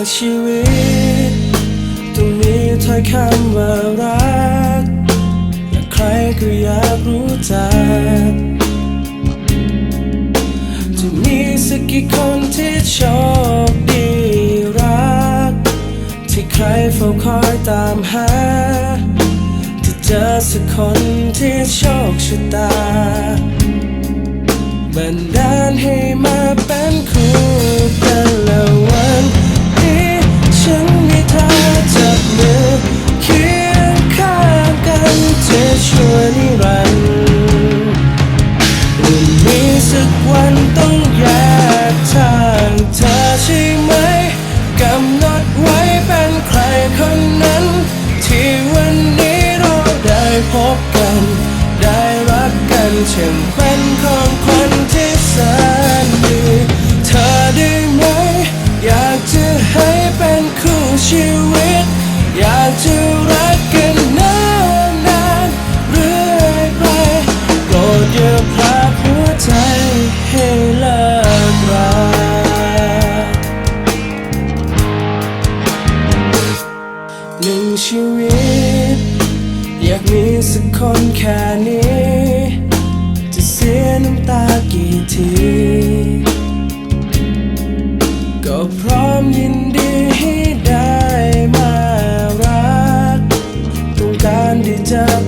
ากชีวิต ต้องมีถ้อยคำว่ารักและใครก็อยากรู้จัก จะมีสักกี่คนที่โชคดีรัก ที่ใครเฝ้าคอยตามหาจะเจอสักคนที่โชคชะตาบันดาลให้มาเป็นคู่กันแล้ว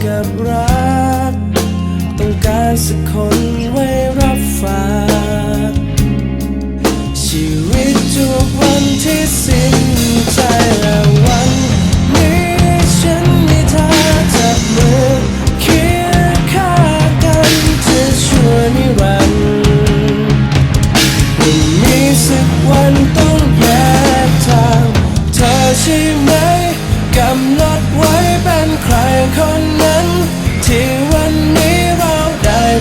กับรัก ต้องการสักคนไว้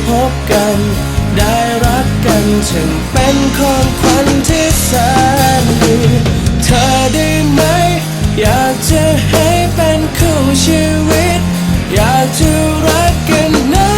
พบกัน ได้รักกันถึงเป็นของขวัญที่แสนดีเธอได้ไหม อยากจะให้เป็นคู่ชีวิต อยากจะรักกันนะ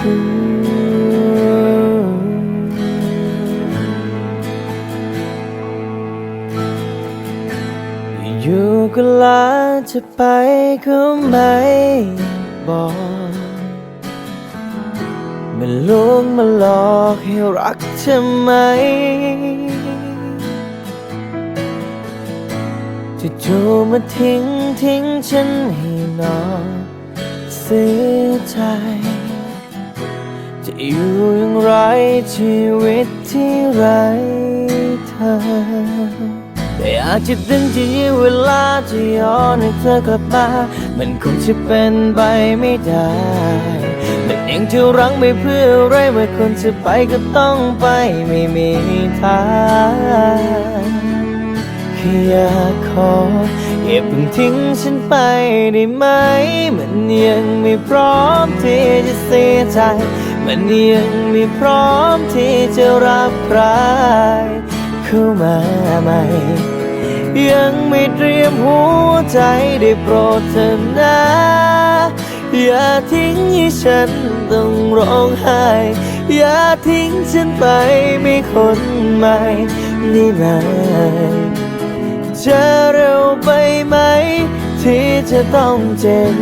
อยู่ก็ลาจะไปก็ไม่บอกมันลวงมาหลอกให้รักเธอไหมจะจูมาทิ้งทิ้งฉันให้นอนเสียใจ อยู่อย่างไรชีวิตที่ไรเธอแต่อยากจะดึงที่เวลาจะรย้อนให้เธอกลับมา มันคงจะเป็นไปไม่ได้แต่เองที่รังไม่เพื่ออะไรเมื่อคนจะไปก็ต้องไปไม่มีทางแค่อยากขออย่าเพิ่งทิ้งฉันไปได้ไหม มันยังไม่พร้อมที่จะเสียใจ มันยังไม่พร้อมที่จะรับใครเข้ามาใหม่ ยังไม่เตรียมหัวใจได้โปรดเถอนะอย่าทิ้งให้ฉันต้องร้องไห้ อย่าทิ้งฉันไปมีคนใหม่ได้ไหมจะเร็วไปไหม ที่จะต้องเจ็บ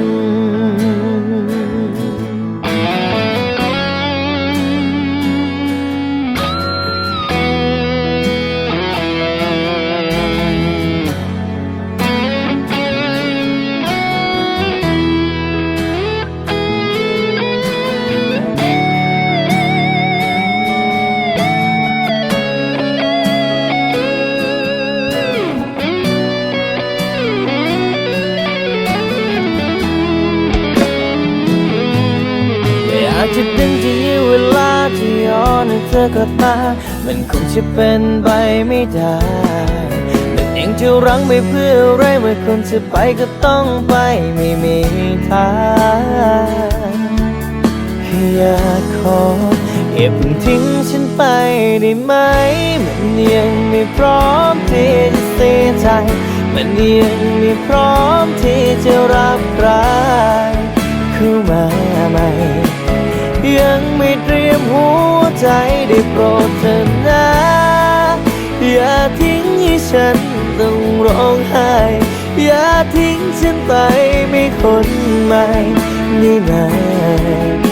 มามันคงจะเป็นไปไม่ได้แต่เองจะรั้งไม่เพื่ออะไรเมื่อคนจะไปก็ต้องไปไม่มีทางแค่อยากขออย่าเพิ่งทิ้งฉันไปได้ไหม มันยังไม่พร้อมที่จะเสียใจ มันยังไม่พร้อมที่จะรับใครเข้ามาใหม่ ไม่เตรียมหัวใจได้โปรดเถอะนะ อย่าทิ้งให้ฉันต้องร้องไห้ อย่าทิ้งฉันไปไม่คนใหม่ได้ไห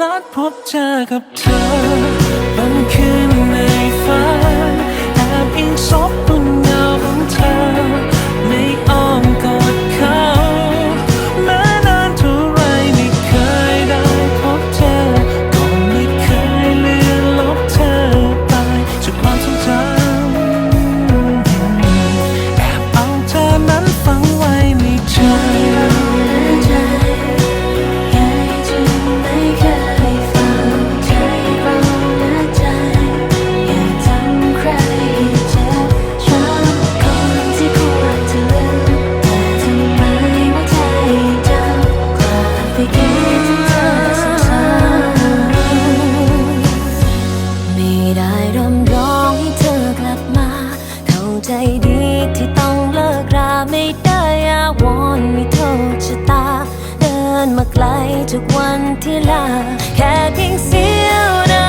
นัดพบเจอกับเธอบังคืนในฝันแอบอิงซบบนเงาของเธอ วันที่ลา แค่เพียงเสี้ยวนา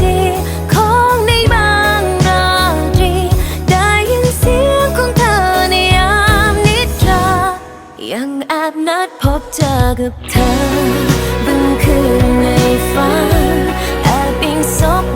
ทีของในบางราตรีได้ยินเสียงของเธอในยามนิทรายังแอบนัดพบเจอกับเธอบังคืนในฝันแอบอิงซบ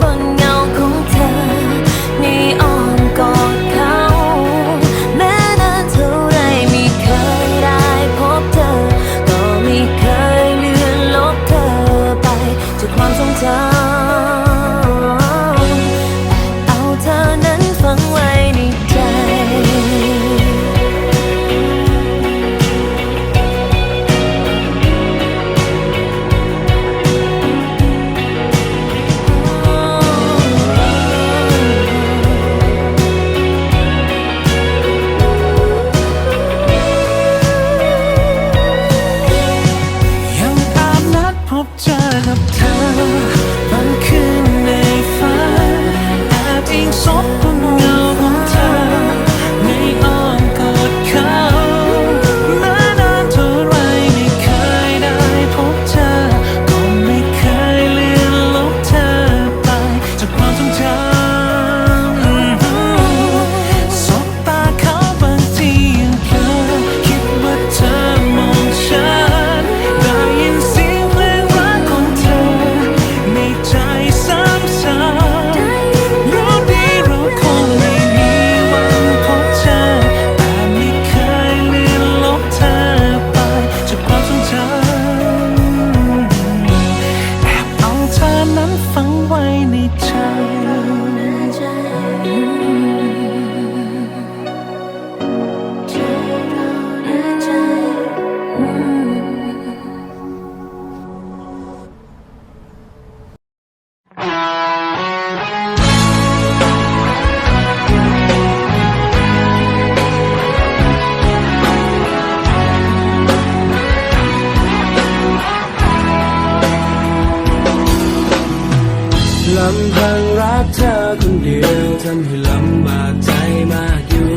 ำพังรักเธอคนเดียวทำให้ลำบากใจมากอยู่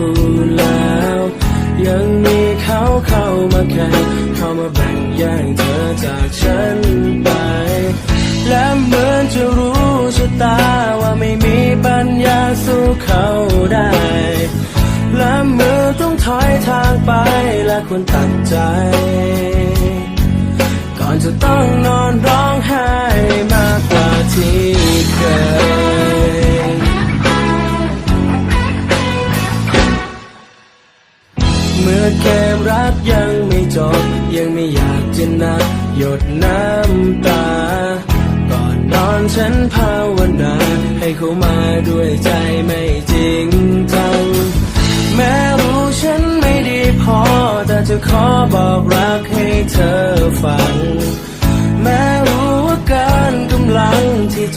แล้ว ยังมีเขาเข้ามาแข่งเข้ามาแบ่งแย่งเธอจากฉันไป และเหมือนจะรู้ชะตาว่าไม่มีปัญญาสู้เขาได้ และมือต้องถอยทางไปและควรตัดใจ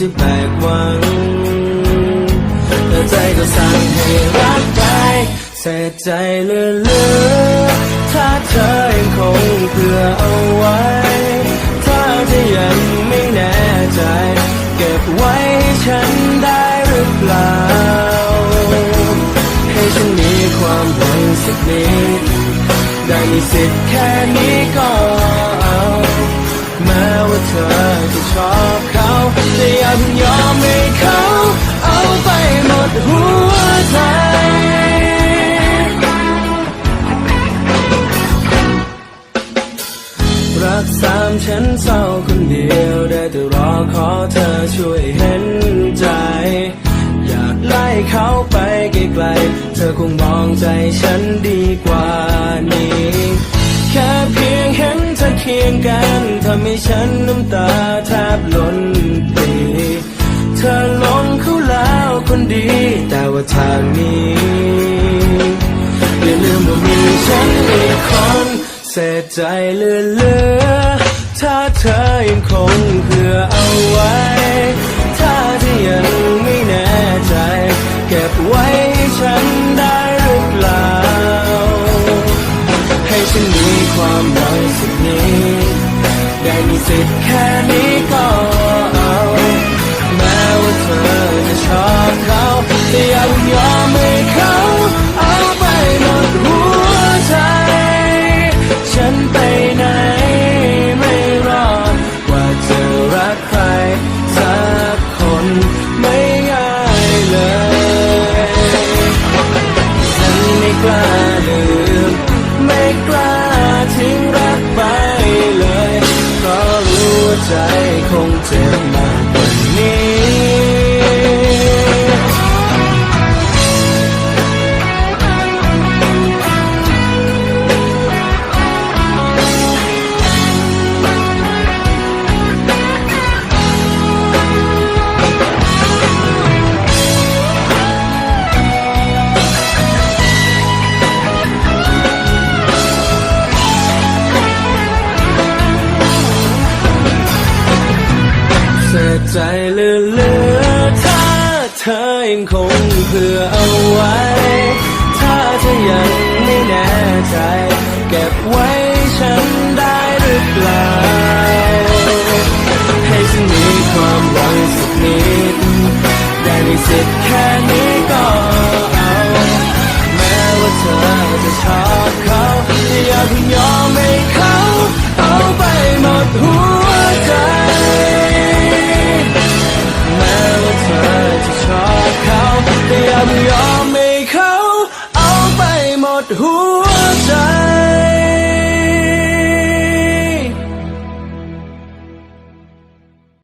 จะแบกหวังแต่ใจก็สั่งให้รักไปเสียใจเหลือๆถ้าเธอยังคงเผื่อเอาไว้ ถ้าเธอยังไม่แน่ใจ เก็บไว้ให้ฉันได้หรือเปล่า ให้ฉันมีความหวังสักนิดได้มีสิทธิ์แค่นี้ก็เอา แม้ว่าเธอจะชอบ อย่าเพิ่งยอมให้เขาเอาไปหมดหัวใจรักสามฉันเศร้าคนเดียวได้แต่รอขอเธอช่วยเห็นใจ อยากไล่เขาไปไกลๆ เธอคงมองใจฉันดีกว่านี้ แค่เพียงเห็นเธอเคียงกันทำให้ฉันน้ำตาแทบหล้น คนดี แต่ว่าทางนี้อย่าลืมว่ามีฉันอีกคนเสียใจเหลือถ้าเธอยังคงเผื่อเอาไว้ ถ้าเธอยังไม่แน่ใจ เก็บไว้ให้ฉันได้หรือเปล่า ให้ฉันมีความหวังสักนิดได้มีสิทธิ์